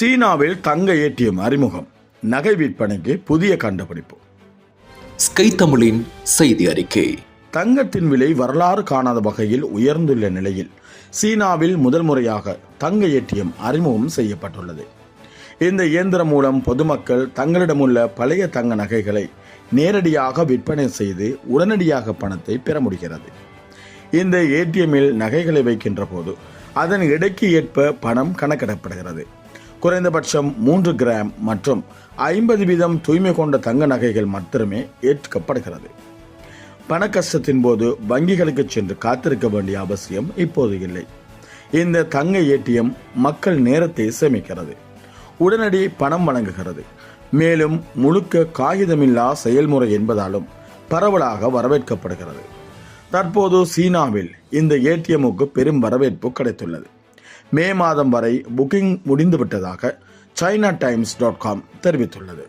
சீனாவில் தங்க ஏடிஎம் அறிமுகம். நகை விற்பனைக்கு புதிய கண்டுபிடிப்பு. ஸ்கை தமிழின் செய்தி அறிக்கை. தங்கத்தின் விலை வரலாறு காணாத வகையில் உயர்ந்துள்ள நிலையில் சீனாவில் முதல் முறையாக தங்க ஏடிஎம் அறிமுகம் செய்யப்பட்டுள்ளது. இந்த இயந்திரம் மூலம் பொதுமக்கள் தங்களிடமுள்ள பழைய தங்க நகைகளை நேரடியாக விற்பனை செய்து உடனடியாக பணத்தை பெற முடிகிறது. இந்த ஏடிஎம்மில் நகைகளை வைக்கின்ற போது அதன் எடைக்கு ஏற்ப பணம் கணக்கிடப்படுகிறது. குறைந்தபட்சம் மூன்று கிராம் மற்றும் ஐம்பது வீதம் தூய்மை கொண்ட தங்க நகைகள் மாத்திரமே ஏற்கப்படுகிறது பண கஷ்டத்தின் போது வங்கிகளுக்கு சென்று காத்திருக்க வேண்டிய அவசியம் இப்போது இல்லை. இந்த தங்க ஏடிஎம் மக்கள் நேரத்தை சேமிக்கிறது. உடனடி பணம் வழங்குகிறது. மேலும் முழுக்க காகிதமில்லா செயல்முறை என்பதாலும் பரவலாக வரவேற்கப்படுகிறது. தற்போது சீனாவில் இந்த ஏடிஎம்முக்கு பெரும் வரவேற்பு கிடைத்துள்ளது. மே மாதம் வரை புக்கிங் முடிந்துவிட்டதாக சைனா டைம்ஸ் டாட் காம் தெரிவித்துள்ளது.